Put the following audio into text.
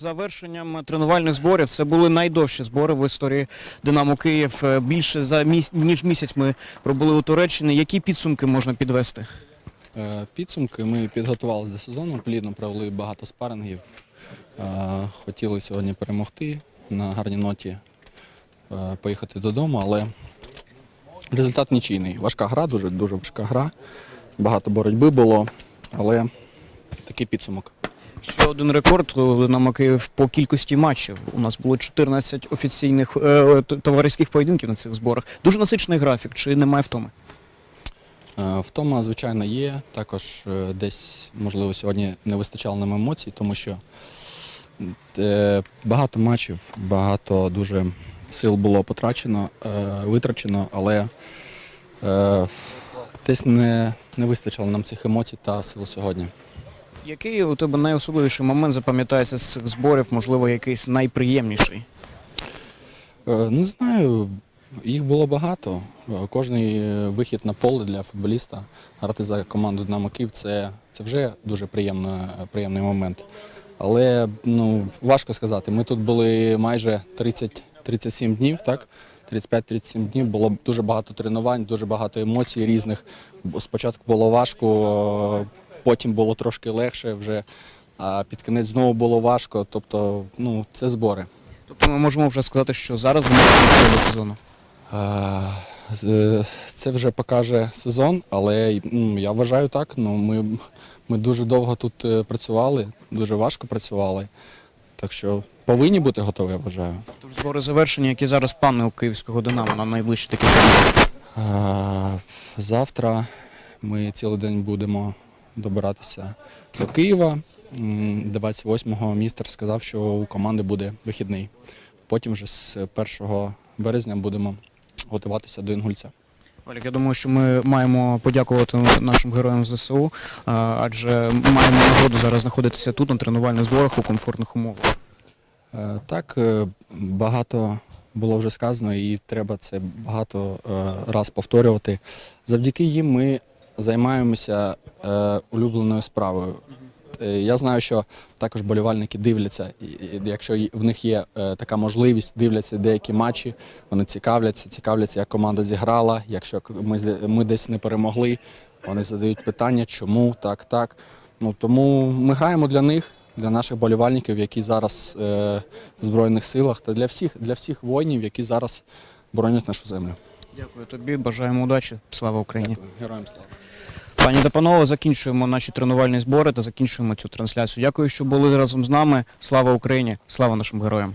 Завершенням тренувальних зборів це були найдовші збори в історії Динамо Київ. Е, Більше за міс... ніж місяць ми пробули у Туреччині. Які підсумки можна підвести? Е, Підсумки ми підготувалися до сезону, плідно провели багато спарингів. Е, Хотіли сьогодні перемогти на гарній ноті, поїхати додому, але результат нічийний. Важка гра, дуже дуже важка гра. Багато боротьби було, але такий підсумок. Ще один рекорд Динамо Київ по кількості матчів. У нас було 14 офіційних е, товариських поєдинків на цих зборах. Дуже насичений графік, чи немає втоми? Е, Втома, звичайно, є. Також е, десь, можливо, сьогодні не вистачало нам емоцій, тому що е, багато матчів, багато дуже сил було потрачено, е, витрачено, але е, десь не, не вистачило нам цих емоцій та сил сьогодні. Який у тебе найособливіший момент запам'ятається з цих зборів, можливо, якийсь найприємніший? Е, Не знаю, їх було багато. Е, Кожний е, вихід на поле для футболіста, грати за команду Динамо Київ це, це вже дуже приємна, приємний момент. Але ну, важко сказати. Ми тут були майже 30, 37 днів, так? 35-37 днів було дуже багато тренувань, дуже багато емоцій різних. Спочатку було важко, потім було трошки легше вже, а під кінець знову було важко. Тобто, ну, це збори. Тобто ми можемо вже сказати, що зараз Київ до сезону. Е, з- Це вже покаже сезон, але ну, я вважаю так. Ну, ми, ми дуже довго тут е, працювали, дуже важко працювали. Так що повинні бути готові, я вважаю. Тож збори завершені, які зараз плани у київського Динамо на найближчі такі. Е, Завтра ми цілий день будемо добиратися до Києва. М, 28-го містер сказав, що у команди буде вихідний. Потім вже з 1 березня будемо готуватися до Інгульця. Олег, я думаю, що ми маємо подякувати нашим героям ЗСУ, адже маємо нагоду зараз знаходитися тут на тренувальних зборах у комфортних умовах. Е, Так, е, багато було вже сказано, і треба це багато е, раз повторювати. Завдяки їм ми займаємося е, улюбленою справою. Е, Я знаю, що також болівальники дивляться, і- якщо в них є е, така можливість, дивляться деякі матчі, вони цікавляться, цікавляться, як команда зіграла, якщо ми, ми десь не перемогли, вони задають питання, чому, так, так. Ну, тому ми граємо для них, для наших болівальників, які зараз е, в Збройних силах, та для всіх, для всіх воїнів, які зараз боронять нашу землю. Дякую тобі, бажаємо удачі. Слава Україні. Героям слава! Пані та панове, закінчуємо наші тренувальні збори та закінчуємо цю трансляцію. Дякую, що були разом з нами. Слава Україні! Слава нашим героям!